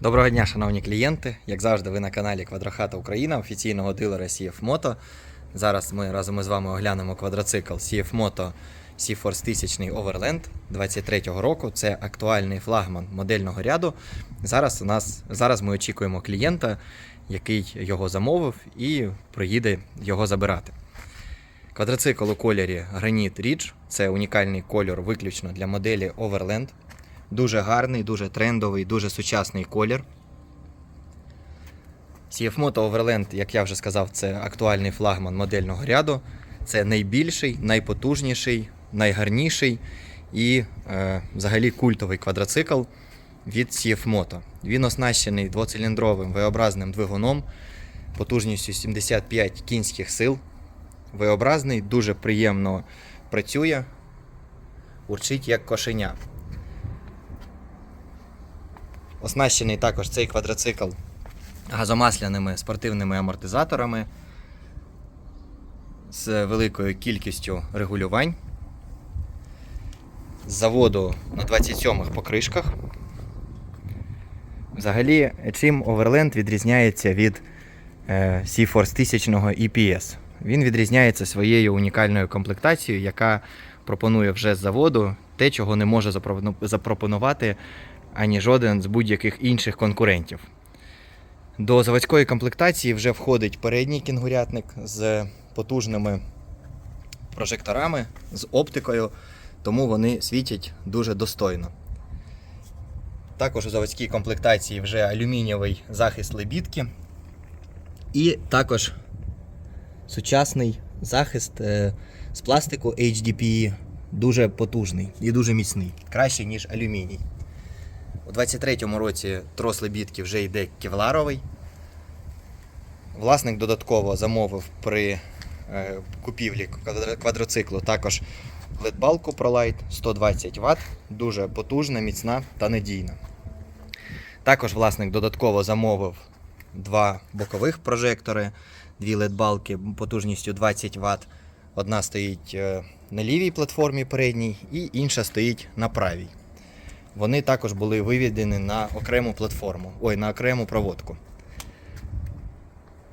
Доброго дня, шановні клієнти. Як завжди, ви на каналі Квадрохата Україна, офіційного дилера CF Moto. Зараз ми разом із вами оглянемо квадроцикл CF Moto C-Force 1000 Overland 23-го року. Це актуальний флагман модельного ряду. Зараз у нас зараз ми очікуємо клієнта, який його замовив, і приїде його забирати. Квадроцикл у кольорі Granite Ridge. Це унікальний кольор виключно для моделі Overland. Дуже гарний, дуже трендовий, дуже сучасний колір. CF Moto Overland, як я вже сказав, це актуальний флагман модельного ряду. Це найбільший, найпотужніший, найгарніший і е, взагалі культовий квадроцикл від CF Moto. Він оснащений двоциліндровим V-образним двигуном потужністю 75 кінських сил. V-образний, дуже приємно працює, урчить як кошеня. Оснащений також цей квадроцикл газомасляними спортивними амортизаторами з великою кількістю регулювань. З заводу на 27-х покришках. Взагалі, чим Overland відрізняється від е, C-Force 1000 EPS? Він відрізняється своєю унікальною комплектацією, яка пропонує вже з заводу те, чого не може запропонувати ані жоден з будь-яких інших конкурентів. До заводської комплектації вже входить передній кінгурятник з потужними прожекторами, з оптикою, тому вони світять дуже достойно. Також у заводській комплектації вже алюмінієвий захист лебідки. І також сучасний захист е, з пластику HDPE дуже потужний і дуже міцний, краще, ніж алюміній. У 23-му році трос лебідки вже йде кевларовий. Власник додатково замовив при е, купівлі квадроциклу також LED-балку ProLight 120 Вт, дуже потужна, міцна та надійна. Також власник додатково замовив два бокових прожектори, дві LED-балки потужністю 20 Вт. Одна стоїть е, на лівій платформі передній і інша стоїть на правій вони також були виведені на окрему платформу, ой, на окрему проводку.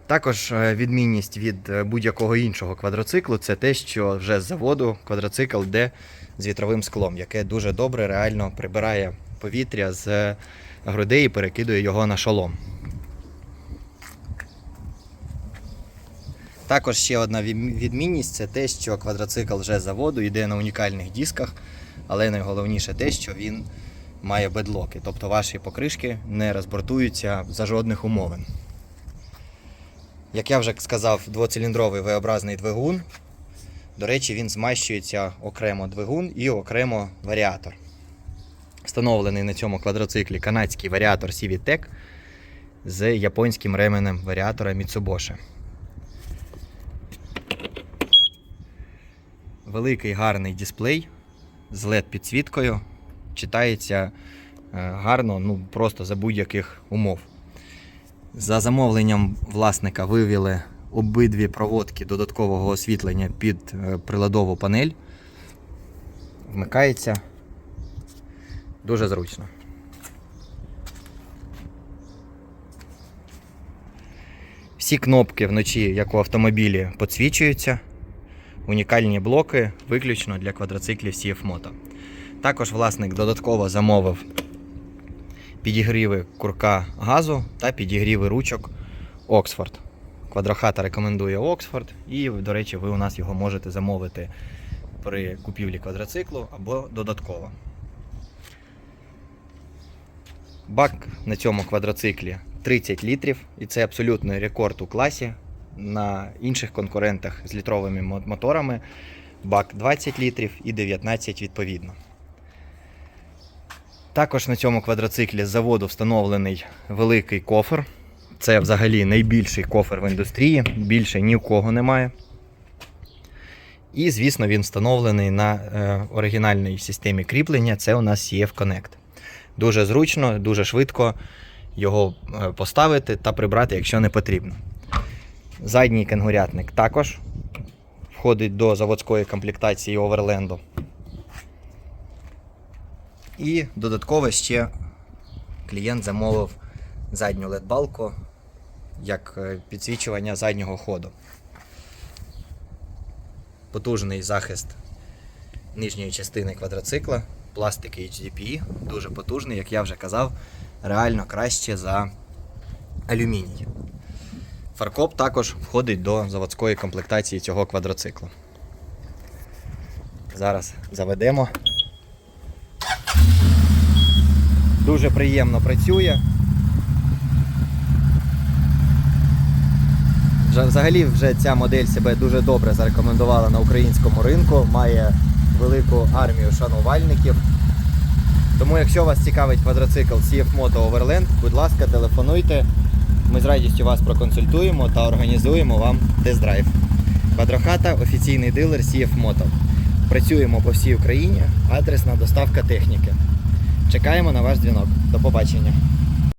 Також е, відмінність від е, будь-якого іншого квадроциклу це те, що вже з заводу квадроцикл йде з вітровим склом, яке дуже добре реально прибирає повітря з грудей і перекидує його на шолом. Також ще одна відмінність це те, що квадроцикл вже з заводу йде на унікальних дисках, але найголовніше те, що він має бедлоки, тобто ваші покришки не розбортуються за жодних умовин. Як я вже сказав, двоциліндровий V-образний двигун. До речі, він змащується окремо двигун і окремо варіатор. Встановлений на цьому квадроциклі канадський варіатор CVTEC з японським ременем варіатора Mitsubishi. Великий гарний дисплей з LED підсвіткою читається е, гарно, ну просто за будь-яких умов. За замовленням власника вивели обидві проводки додаткового освітлення під е, приладову панель. Вмикається дуже зручно. Всі кнопки вночі, як у автомобілі, підсвічуються. Унікальні блоки виключно для квадроциклів CF Moto. Також власник додатково замовив підігріви курка газу та підігріви ручок Oxford. Квадрохата рекомендує Oxford, і, до речі, ви у нас його можете замовити при купівлі квадроциклу або додатково. Бак на цьому квадроциклі 30 літрів, і це абсолютний рекорд у класі. На інших конкурентах з літровими моторами бак 20 літрів і 19 відповідно. Також на цьому квадроциклі з заводу встановлений великий кофр. Це взагалі найбільший кофр в індустрії, більше ні у кого немає. І, звісно, він встановлений на е, оригінальній системі кріплення. Це у нас CF Connect. Дуже зручно, дуже швидко його е, поставити та прибрати, якщо не потрібно. Задній кенгурятник також входить до заводської комплектації Overland. І додатково ще клієнт замовив задню LED-балку як е, підсвічування заднього ходу. Потужний захист нижньої частини квадроцикла, пластики HDPE, дуже потужний, як я вже казав, реально краще за алюміній. Фаркоп також входить до заводської комплектації цього квадроцикла. Зараз заведемо. Дуже приємно працює. Взагалі вже ця модель себе дуже добре зарекомендувала на українському ринку, має велику армію шанувальників. Тому, якщо вас цікавить квадроцикл CF Moto Overland, будь ласка, телефонуйте. Ми з радістю вас проконсультуємо та організуємо вам тест-драйв. Квадрохата офіційний дилер CF Moto. Працюємо по всій Україні, адресна доставка техніки. Чекаємо на ваш дзвінок. До побачення.